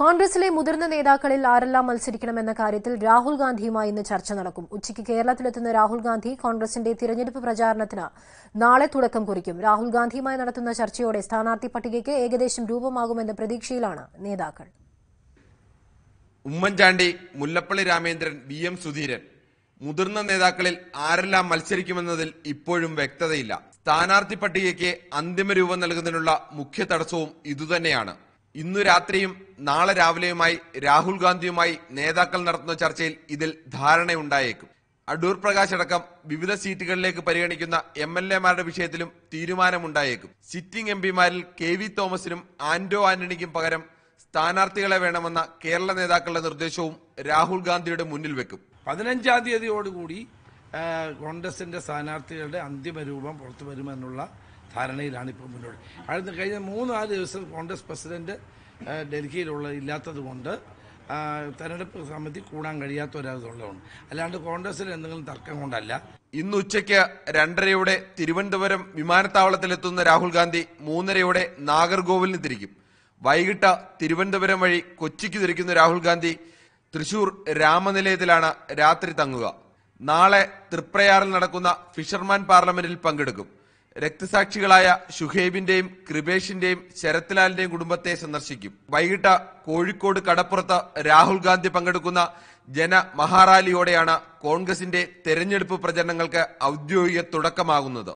കോൺഗ്രസിലെ മുതിർന്ന നേതാക്കളിൽ ആരെല്ലാം മത്സരിക്കണമെന്ന കാര്യത്തിൽ രാഹുൽ ഗാന്ധിയുമായി ഇന്ന് ചർച്ച നടക്കും. ഉച്ചയ്ക്ക് കേരളത്തിലെത്തുന്ന രാഹുൽ ഗാന്ധി കോൺഗ്രസിന്റെ തിരഞ്ഞെടുപ്പ് പ്രചാരണത്തിന് നാളെ തുടക്കം കുറിക്കും. രാഹുൽ ഗാന്ധിയുമായി നടത്തുന്ന ചർച്ചയോടെ സ്ഥാനാർത്ഥി പട്ടികയ്ക്ക് ഏകദേശം രൂപമാകുമെന്ന പ്രതീക്ഷയിലാണ് നേതാക്കൾ. ഉമ്മൻചാണ്ടി മുല്ലപ്പള്ളി രാമേന്ദ്രൻ വി എം സുധീരൻ മുതിർന്ന നേതാക്കളിൽ ആരെല്ലാം മത്സരിക്കുമെന്നതിൽ ഇപ്പോഴും വ്യക്തതയില്ല. സ്ഥാനാർത്ഥി പട്ടികയ്ക്ക് അന്തിമ രൂപം നൽകുന്നതിനുള്ള മുഖ്യ തടസ്സവും ഇതുതന്നെയാണ്. ഇന്നു രാത്രിയും നാളെ രാവിലെയുമായി രാഹുൽ ഗാന്ധിയുമായി നേതാക്കൾ നടത്തുന്ന ചർച്ചയിൽ ഇതിൽ ധാരണയുണ്ടായേക്കും. അടൂർ പ്രകാശ് അടക്കം വിവിധ സീറ്റുകളിലേക്ക് പരിഗണിക്കുന്ന എം എൽ എമാരുടെ വിഷയത്തിലും തീരുമാനമുണ്ടായേക്കും. സിറ്റിംഗ് എം പിമാരിൽ കെ വി തോമസിനും ആന്റോ ആന്റണിക്കും പകരം സ്ഥാനാർത്ഥികളെ വേണമെന്ന കേരള നേതാക്കളുടെ നിർദ്ദേശവും രാഹുൽ ഗാന്ധിയുടെ മുന്നിൽ വെക്കും. പതിനഞ്ചാം തീയതിയോടുകൂടി കോൺഗ്രസിന്റെ സ്ഥാനാർത്ഥികളുടെ അന്തിമ രൂപം പുറത്തു വരുമെന്നുള്ള ധാരണയിലാണ് ഇപ്പോൾ മുന്നോട്ട്. അടുത്ത കഴിഞ്ഞ മൂന്ന് നാല് ദിവസം കോൺഗ്രസ് പ്രസിഡന്റ് ഡൽഹിയിലുള്ള ഇല്ലാത്തത് കൊണ്ട് തെരഞ്ഞെടുപ്പ് സമിതി കൂടാൻ കഴിയാത്ത ഒരാളുള്ളതാണ് അല്ലാണ്ട് കോൺഗ്രസിൽ എന്തെങ്കിലും തർക്കം കൊണ്ടല്ല. ഇന്ന് ഉച്ചയ്ക്ക് രണ്ടരയോടെ തിരുവനന്തപുരം വിമാനത്താവളത്തിലെത്തുന്ന രാഹുൽ ഗാന്ധി മൂന്നരയോടെ നാഗർകോവിലിന് തിരിക്കും. വൈകിട്ട് തിരുവനന്തപുരം വഴി കൊച്ചിക്ക് തിരിക്കുന്ന രാഹുൽ ഗാന്ധി തൃശൂർ രാമനിലയത്തിലാണ് രാത്രി തങ്ങുക. നാളെ തൃപ്രയാറിൽ നടക്കുന്ന ഫിഷർമാൻ പാർലമെന്റിൽ പങ്കെടുക്കും. രക്തസാക്ഷികളായ ഷുഹേബിന്റെയും കൃപേഷിന്റെയും ശരത്ലാലിന്റെയും കുടുംബത്തെ സന്ദർശിക്കും. വൈകിട്ട് കോഴിക്കോട് കടപ്പുറത്ത് രാഹുൽ ഗാന്ധി പങ്കെടുക്കുന്ന ജന മഹാറാലിയോടെയാണ് കോൺഗ്രസിന്റെ തെരഞ്ഞെടുപ്പ് പ്രചരണങ്ങൾക്ക് ഔദ്യോഗിക തുടക്കമാകുന്നത്.